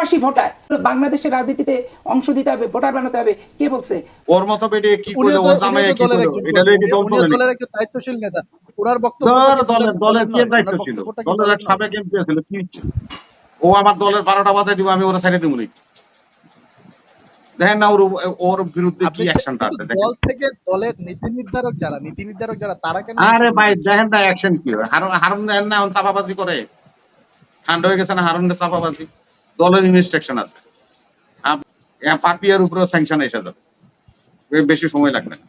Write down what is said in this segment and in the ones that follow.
প্রবাসী ভোটার। বাংলাদেশের রাজনীতিতে অংশ দিতে হবে ভোটার বানাতে হবে। কে বলছে? ওর মতো বেটে কি ওর জামাই কি একজন এটা কি দলের একজন দায়িত্বশীল নেতা। ওনার বক্তব্য দলের দলের কে নয়, দায়িত্ব ছিল দলের? সাবেক এমপি ছিল কি ও আমার দলের বারোটা বাজায় দিব আমি ওরা সাইডে দিব নি দেখেন না ওর ওর বিরুদ্ধে কি অ্যাকশনটা আছে দল থেকে দলের নীতি নির্ধারক যারা নীতি নির্ধারক যারা তারা কেন আরে ভাই দেখেন না অ্যাকশন কি হয়। হারুন হারুন দেখেন না চাপাবাজি করে। ঠান্ডা হয়ে গেছে না হারুনের চাপাবাজি? দলের ইনস্ট্রাকশন আছে। পাপিয়ার উপরেও স্যাংশন এসে যাবে। বেশি সময় লাগবে না।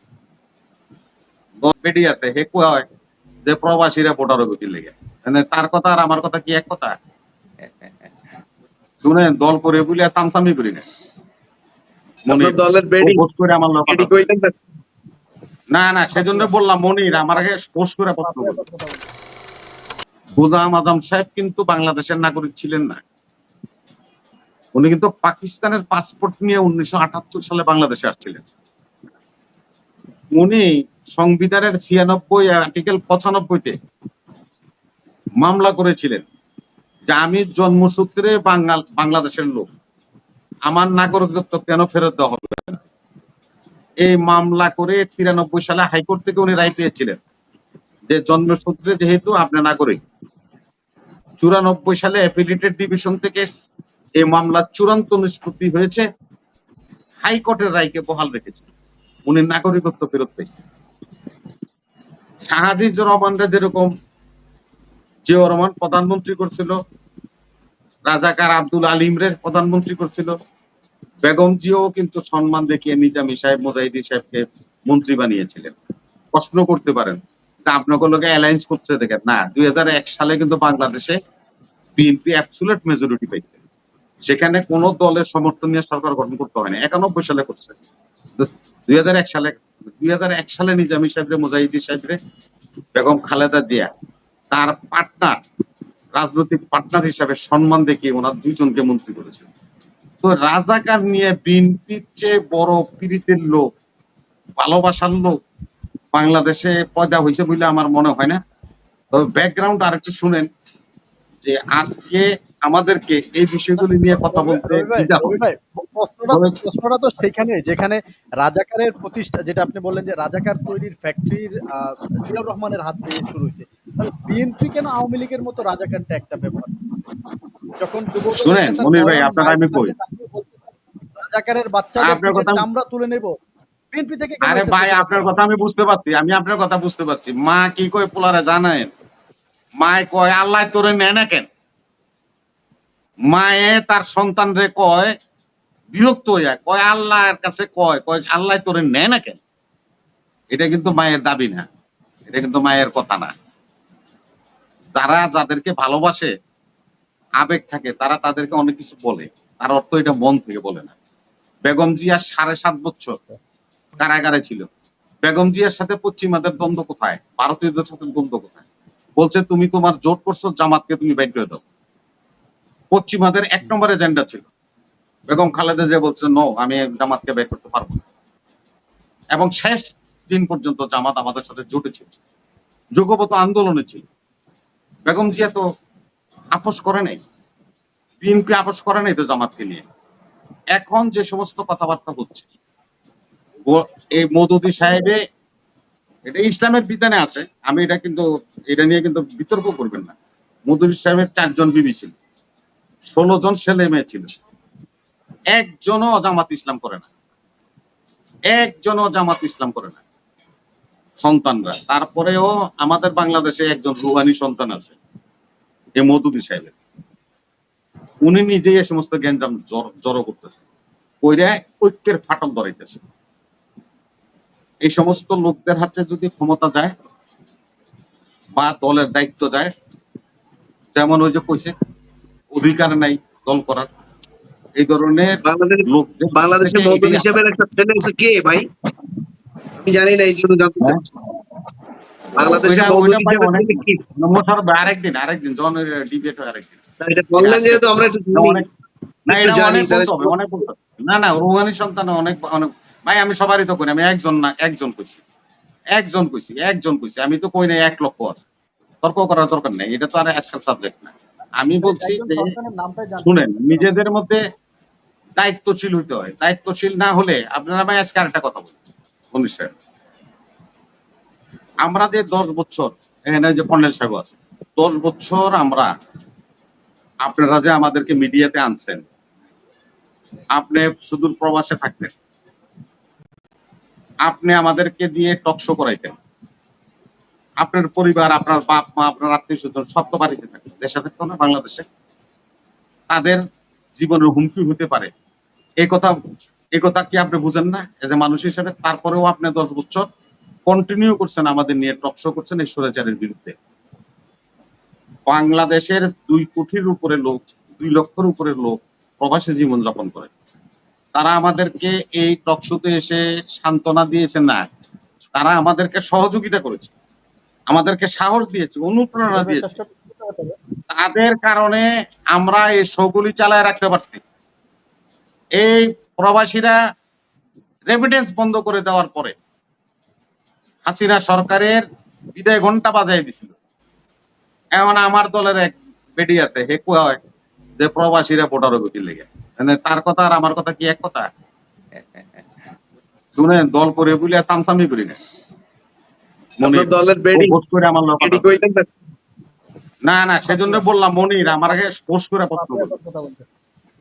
আছে হে কুয়া হয় যে প্রবাসীরা ভোটার লেগে। মানে তার কথা আর আমার কথা কি এক কথা? শুনেন দল করে বলে আর চামচামি করি না। দলের বেডি করে আমার লোক বেডি কইতেন না? না সেজন্য বললাম মনির আমার আগে পোস্ট করে প্রশ্ন বলেন। গোলাম আজম সাহেব কিন্তু বাংলাদেশের নাগরিক ছিলেন না। উনি কিন্তু পাকিস্তানের পাসপোর্ট নিয়ে উনিশশো আটাত্তর সালে বাংলাদেশে আসছিলেন। উনি সংবিধানের ছিয়ানব্বই আর্টিকেল পঁচানব্বইতে মামলা করেছিলেন যে আমি জন্মসূত্রে বাঙাল বাংলাদেশের লোক। আমার নাগরিকত্ব কেন ফেরত দেওয়া হবে? এই মামলা করে তিরানব্বই সালে হাইকোর্ট থেকে উনি রায় পেয়েছিলেন যে জন্মসূত্রে যেহেতু আপনি নাগরিক, চুরানব্বই সালে অ্যাপিলেটেড ডিভিশন থেকে এই মামলার চূড়ান্ত নিষ্পত্তি হয়েছে। হাইকোর্টের রায়কে বহাল রেখেছে। উনি নাগরিকত্ব ফেরত পেয়েছেন। শাহাদিজ রহমানরা যেরকম জিয়া রহমান প্রধানমন্ত্রী করছিল, রাজাকার আব্দুল আলিমরে প্রধানমন্ত্রী করছিল, বেগম জিও কিন্তু সম্মান দেখিয়ে নিজামী সাহেব মোজাহিদি সাহেবকে মন্ত্রী বানিয়েছিলেন। প্রশ্ন করতে পারেন, তা আপনাকে লোকে অ্যালায়েন্স করছে দেখেন। না, দুই হাজার এক সালে কিন্তু বাংলাদেশে বিএনপি অ্যাবসুলেট মেজরিটি পাইছে। সেখানে কোন দলের সমর্থন নিয়ে সরকার গঠন করতে হয় না একানব্বই সালে করছে। দুই হাজার এক সালে, দুই হাজার এক সালে নিজামী সাহেবরে, মুজাহিদি সাহেবরে বেগম খালেদা দিয়া তার পার্টনার, রাজনৈতিক পার্টনার হিসাবে সম্মান দেখিয়ে ওনার দুইজনকে মন্ত্রী করেছেন। তো রাজাকার নিয়ে বিএনপির চেয়ে বড় পীড়িতের লোক, ভালোবাসার লোক বাংলাদেশে পয়দা হয়েছে বলে আমার মনে হয় না। তবে ব্যাকগ্রাউন্ড আরেকটু শুনেন যে আজকে আমাদেরকে এই বিষয়গুলি নিয়ে কথা বলতে প্রশ্নটা তো সেখানে যেখানে রাজাকারের প্রতিষ্ঠা যেটা আপনি বললেন যে রাজাকার তৈরির ফ্যাক্টরির জিয়াউর রহমানের হাত দিয়ে শুরু হয়েছে। তাহলে বিএনপি কেন আওয়ামী লীগের মতো রাজাকারটা একটা ব্যবহার করতেছে? যখন যুব শুনেন, মনির ভাই, আপনার আমি কই। রাজাকারের কথা- চামড়া তুলে নেব। বিএনপি থেকে আরে ভাই আপনার কথা আমি বুঝতে পারছি আমি আপনার কথা বুঝতে পারছি। মা কি কয় পোলারে জানেন? মায় কয় আল্লাহ তোরে নেয় না কেন? মায়ে তার সন্তান রে কয়, বিরক্ত হইয়া কয়, আল্লাহর কাছে কয় কয়, আল্লাহ তোরে নেয় না কেন? এটা কিন্তু মায়ের দাবি না, এটা কিন্তু মায়ের কথা না। যারা যাদেরকে ভালোবাসে, আবেগ থাকে, তারা তাদেরকে অনেক কিছু বলে। তার অর্থ এটা মন থেকে বলে না। বেগম জিয়া সাড়ে সাত বছর কারাগারে ছিল। বেগম জিয়ার সাথে পশ্চিমাদের দ্বন্দ্ব কোথায়? ভারতীয়দের সাথে দ্বন্দ্ব কোথায়? বলছে, তুমি তোমার জোট করছ, জামাতকে তুমি বাইর করে দাও। পশ্চিমাদের এক নম্বর এজেন্ডা ছিল। বেগম খালেদা যে বলছে নো আমি জামাতকে বের করতে পারব না। এবং শেষ দিন পর্যন্ত জামাত আমাদের সাথে জোটে ছিল। যুগপত আন্দোলনে ছিল। বেগম জিয়া তো আপোষ করে নাই। বিএনপি আপোষ করে নাই তো জামাতকে নিয়ে। এখন যে সমস্ত কথাবার্তা হচ্ছে এই মদুদি সাহেবে, এটা ইসলামের বিধানে আছে। আমি এটা কিন্তু, এটা নিয়ে কিন্তু বিতর্ক করবেন না। মদুদি সাহেবের চারজন বিবি ছিল। ষোলো জন ছেলে মেয়ে ছিল। একজনও জামাত ইসলাম করে না। একজনও জামাত ইসলাম করে না। সন্তানরা। তারপরেও আমাদের বাংলাদেশে একজন রুহানি সন্তান আছে এই মদুদি সাহেবের। উনি নিজেই এ সমস্ত গ্যাঞ্জাম জড়- করতেছে। কইরা ঐক্যের ফাটল ধরাইতেছে। এই সমস্ত লোকদের হাতে যদি ক্ষমতা যায় বা দলের দায়িত্ব যায়, যেমন ওই যে কইছে অধিকার নাই দল করার। এই ধরনের লোক বাংলাদেশের মৌদুদ হিসেবের একটা ছেলে আছে কে ভাই? আমি জানি না এই জন্য জানতে বাংলাদেশের আরেকদিন আরেকদিন যখন ডিবেট হয় আরেকদিন। না, এটা বললেন যেহেতু আমরা একটু সন্তান অনেক অনেক ভাই আমি সবারই তো কই না, আমি একজন না একজন কইছি। একজন কইছি একজন কইছি। আমি তো কই না এক লক্ষ আছে। তর্ক করার দরকার নেই এটা তো আর আজকাল সাবজেক্ট না। আমি বলছি যে শুনেন নিজেদের মধ্যে দায়িত্বশীল হইতে হয় দায়িত্বশীল না হলে আপনারা ভাই আজকে আরেকটা কথা বলি মনীষ। আমরা যে দশ বছর এখানে যে পন্ডেল সাহেব আছে দশ বছর আমরা আপনারা যে আমাদেরকে মিডিয়াতে আনছেন আপনি সুদূর প্রবাসে থাকতেন আপনি আমাদেরকে দিয়ে টকশো করাইতেন আপনার পরিবার, আপনার বাপ মা, আপনার আত্মীয় স্বজন সব তো বাড়িতে থাকে। দেশে থাকতো না, বাংলাদেশে। তাদের জীবনের হুমকি হতে পারে। এই কথা এই কথা কি আপনি বুঝেন না? এজ এ মানুষ হিসেবে তারপরেও আপনি দশ বছর কন্টিনিউ করছেন আমাদের নিয়ে টকশো করছেন এই সুরেচারের বিরুদ্ধে। বাংলাদেশের দুই কোটির উপরে লোক, দুই লক্ষের উপরে লোক প্রবাসী জীবন যাপন করে। তারা আমাদেরকে এই টকশোতে এসে সান্ত্বনা দিয়েছে না। তারা আমাদেরকে সহযোগিতা করেছে। আমাদেরকে সাহস দিয়েছে অনুপ্রেরণা দিয়েছে। তাদের কারণে আমরা এই শোগুলি চালায় রাখতে পারছি। এই প্রবাসীরা রেমিটেন্স বন্ধ করে দেওয়ার পরে হাসিনা সরকারের বিদায় ঘণ্টা বাজাই দিছিল। এমন আমার দলের এক বেডি আছে হে হয় যে প্রবাসীরা ভোটার গতি লেগে? মানে তার কথা আর আমার কথা কি এক কথা? শুনেন দল করে বলে চামচামি করি না। মনির, দলের বেডি করে আমার না না সেজন্য বললাম মনির আমার আগে পোস্ট করে।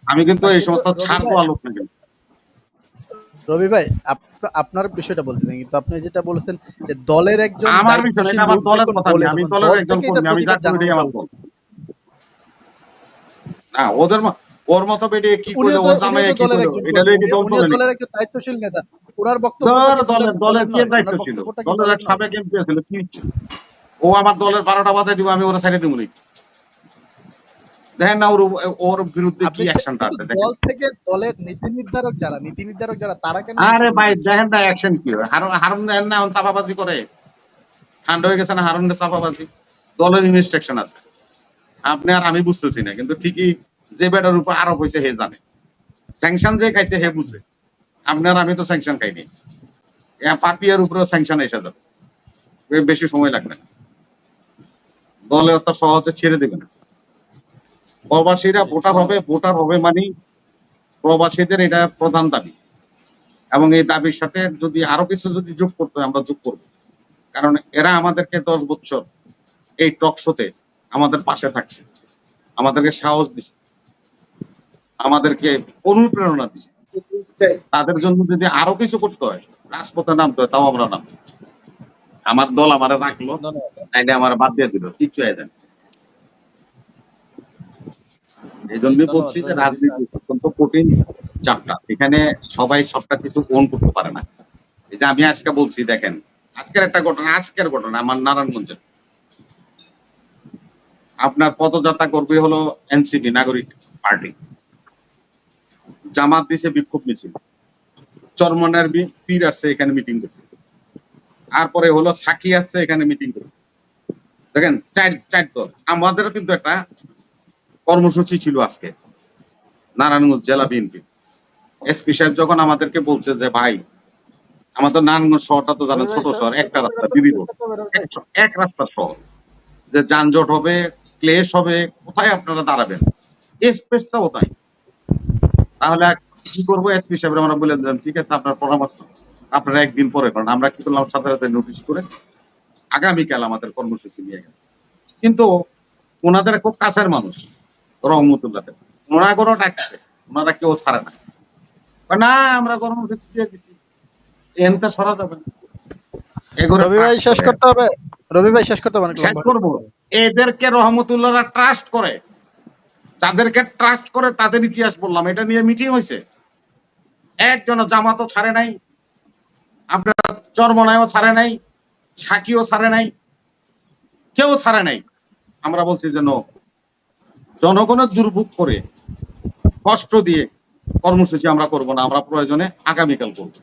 আমি কিন্তু এই সমস্ত ছাড় পাওয়া লোক না কিন্তু। রবি ভাই আপ- আপনার বিষয়টা বলতে কিন্তু আপনি যেটা বলেছেন যে দলের একজন আমার বিষয় এটা আমার দলের কথা আমি দলের একজন কর্মী, আমি প্রতিবাদ জাতীয় আমার দল। না ওদের ম- ওর মতো বেটে কি ওর জামাই কি এটা কর্মী, কি দলের একজন দায়িত্বশীল নেতা। ওনার বক্তব্য তোর দলের দলের দলের দলের কি দায়িত্ব ছিল দলের দলের এক নয়? সাবেক এমপি ছিল কি ও আমার দলের বারোটা বাজায় দিব আমি ওরা সাইডে দিব নি দেখেন না ওর ওর বিরুদ্ধে কি অ্যাকশনটা আছে দল থেকে দলের নীতি নির্ধারক যারা নীতি নির্ধারক যারা তারা কেন আরে ভাই দেখেন না অ্যাকশন কি হয়। হারুন হারুন দেখেন না এখন চাপাবাজি করে। ঠান্ডা হয়ে গেছে না হারুনের চাপাবাজি। দলের ইনস্ট্রাকশন আছে। আপনি আর আমি বুঝতেছি না কিন্তু ঠিকই যে বেটার উপর আরোপ হয়েছে হে জানে। স্যাংশন যে খাইছে হে বুঝে। আপনার, আমি তো স্যাংশন খাইনি পাপিয়ার উপরেও স্যাংশন এসে যাবে। বেশি সময় লাগবে না। দলে অত সহজে ছেড়ে দেবে না। প্রবাসীরা ভোটার হবে ভোটার হবে মানে প্রবাসীদের এটা প্রধান দাবি। এবং এই দাবির সাথে যদি আরও কিছু যদি যোগ করতে হয়, আমরা যোগ করব। কারণ এরা আমাদেরকে দশ বছর এই টক শোতে আমাদের পাশে থাকছে। আমাদেরকে সাহস দিচ্ছে। আমাদেরকে অনুপ্রেরণা দিচ্ছে তাদের জন্য যদি আরও কিছু করতে হয় রাজপথে নামতে হয় তাও আমরা নাম আমার দল আমার রাখল নাইলে আমার বাদ দিয়ে দিল কিচ্ছু হয় না। এই জন্যই বলছি যে রাজনীতি অত্যন্ত কঠিন চাপটা। এখানে সবাই সবটা কিছু ওন করতে পারে না। এই যে আমি আজকে বলছি দেখেন আজকের একটা ঘটনা আজকের ঘটনা আমার নারায়ণগঞ্জের। আপনার পদযাত্রা করবে হলো এনসিপি নাগরিক পার্টি। জামাত দিছে, বিক্ষোভ মিছিল। চরমনের পীর আসছে, এখানে মিটিং করতে। তারপরে হলো সাকি আসছে, এখানে মিটিং করতে। দেখেন, চার চার দল। আমাদেরও কিন্তু একটা কর্মসূচি ছিল আজকে। নারায়ণগঞ্জ জেলা বিএনপি। এসপি সাহেব যখন আমাদেরকে বলছে যে, ভাই, আমাদের নারায়ণগঞ্জ শহরটা তো জানেন, ছোট শহর, একটা রাস্তা, বিবি এক- রাস্তার শহর। যে যানজট হবে, ক্লেশ হবে, কোথায় আপনারা দাঁড়াবেন? স্পেসটা কোথায় তাহলে কি করব? এসপি সাহেব আমরা বলে দিলাম ঠিক আছে আপনার পরামর্শ আপনারা একদিন পরে করেন। আমরা কি করলাম সাথে সাথে নোটিশ করে আগামীকাল আমাদের কর্মসূচি নিয়ে গেল কিন্তু ওনাদের খুব কাছের মানুষ রহমতুল্লাহ ওনাগরও ডাকছে ওনারা কেউ ছাড়ে না। না আমরা কর্মসূচি দিয়ে দিচ্ছি এনতে সরা যাবে রবি ভাই শেষ করতে হবে? রবি ভাই শেষ করতে হবে এদেরকে রহমতুল্লাহরা ট্রাস্ট করে। যাদেরকে ট্রাস্ট করে তাদের ইতিহাস বললাম এটা নিয়ে মিটিং হয়েছে একজন জামাতও ছাড়ে নাই আপনার চরমনায়ও ছাড়ে নাই সাকিও ছাড়ে নাই কেউ ছাড়ে নাই। আমরা বলছি যে no, জনগণের দুর্ভোগ করে কষ্ট দিয়ে কর্মসূচি আমরা করব না আমরা প্রয়োজনে আগামীকাল করব।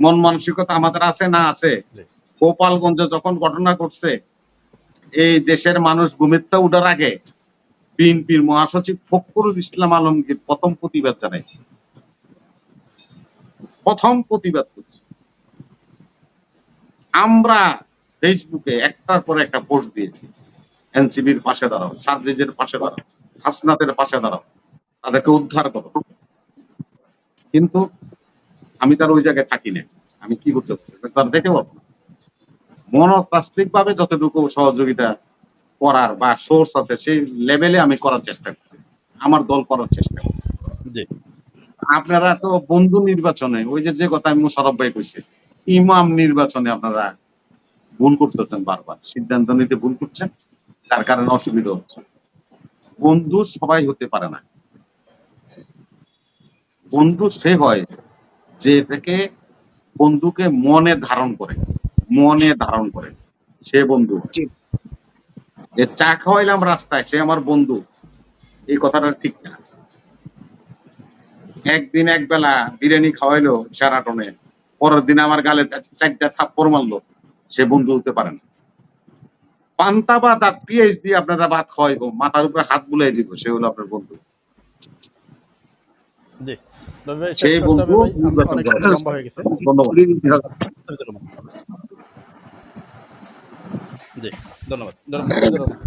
মন মানসিকতা আমাদের আছে না আছে? গোপালগঞ্জে যখন ঘটনা করছে এই দেশের মানুষ ঘুমেরটা উঠার আগে বিএনপির মহাসচিব ফখরুল ইসলাম আলমগীর প্রথম প্রতিবাদ জানাইছে। প্রথম প্রতিবাদ করছে। আমরা ফেসবুকে একটার পর একটা পোস্ট দিয়েছি। এনসিবির পাশে দাঁড়াও সার্জিজের পাশে দাঁড়াও, হাসনাতের পাশে দাঁড়াও, তাদেরকে উদ্ধার করো। কিন্তু আমি তার ওই জায়গায় থাকি না আমি কি করতে পারি? এটা তার দেখে পারব না। মনস্তাত্ত্বিক ভাবে যতটুকু সহযোগিতা করার বা সোর্স আছে সেই লেভেলে আমি করার চেষ্টা করছি। আমার দল করার চেষ্টা করছি। আপনারা তো বন্ধু নির্বাচনে ওই যে যে কথা আমি মোশারফ ভাই কইছি ইমাম নির্বাচনে আপনারা ভুল করতেছেন বারবার। সিদ্ধান্ত নিতে ভুল করছেন তার কারণে অসুবিধা হচ্ছে। বন্ধু সবাই হতে পারে না। বন্ধু সে হয় যে থেকে বন্ধুকে মনে ধারণ করে মনে ধারণ করে। সে বন্ধু। জি। যে চা খাওয়াইলাম রাস্তায় সে আমার বন্ধু। এই কথাটা ঠিক না। একদিন এক বেলা বিরিয়ানি খাওয়াইলো সেরাটনে পরের দিন আমার গালে চারটা থাপ্পড় মারলো। সে বন্ধু হতে পারে না। পান্তা বা আর পিএইচ দিয়ে আপনারা ভাত খাওয়াইবো মাথার উপরে হাত বুলাই দিব সে হলো আপনার বন্ধু। সেই বন্ধু ধন্যবাদ। জি ধন্যবাদ ধন্যবাদ।